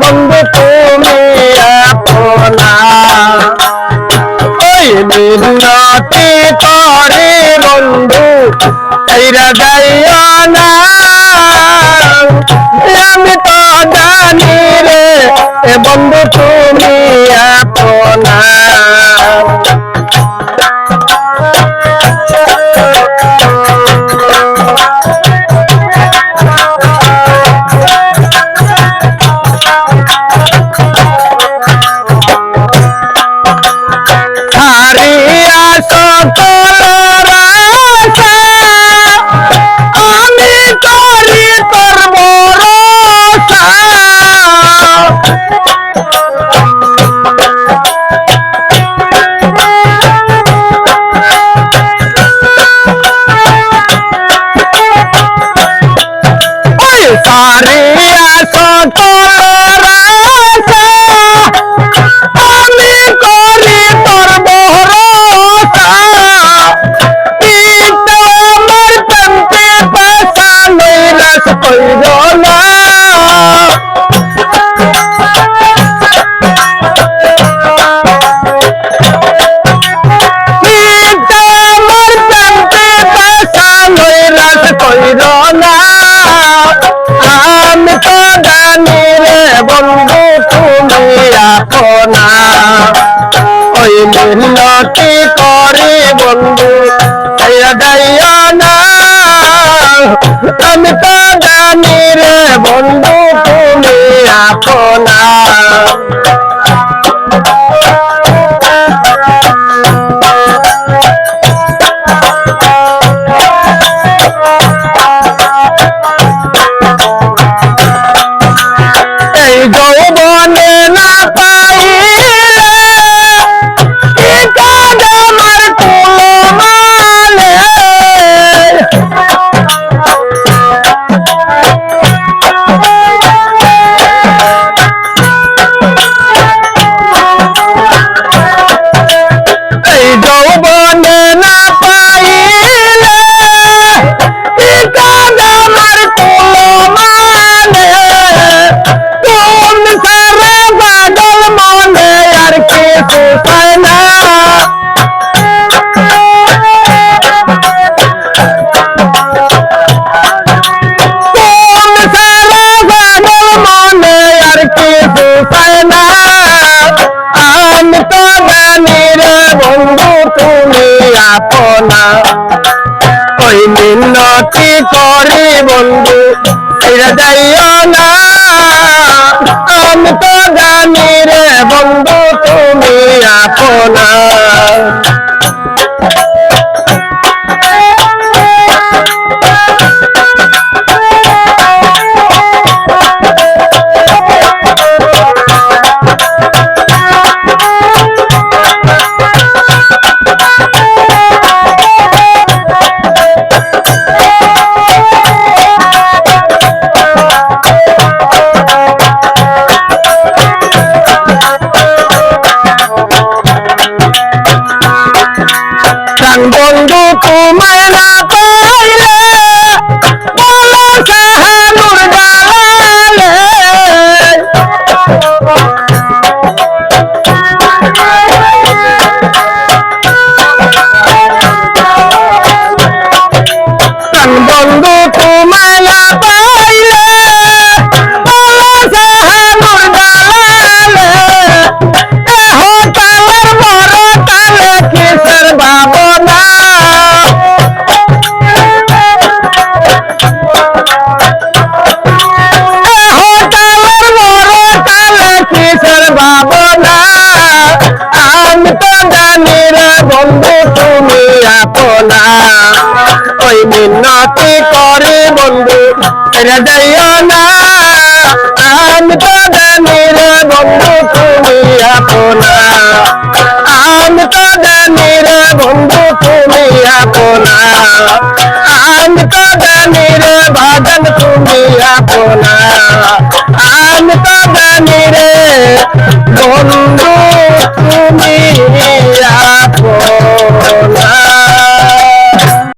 বন্ধু তুমি আপনা। ওই মিনতি করে বন্ধু এইরা যাইও না আমি তো বন্ধু সকল রাশা আমি করি তোর ভরসা। পিতা আমার প্রেমকে পাশা নৈরাস কইর আপনা ওই মিলতি করে বন্ধু দাইয়া না। আমি তো জানি রে বন্ধু তুমি আপনা ফিরে যাইও না আমি তো জানি রে বন্ধু তুমি আপনা। প্রাণ বন্ধু তোমার না পাইলে বলো মিনতি করে বন্ধু ছেড়ে না আমি তো জানি বন্ধু তুমি আপনা আমি তো জানি রে বন্ধু তুমি আপনা আমি তো জানি রে তুমি আপনা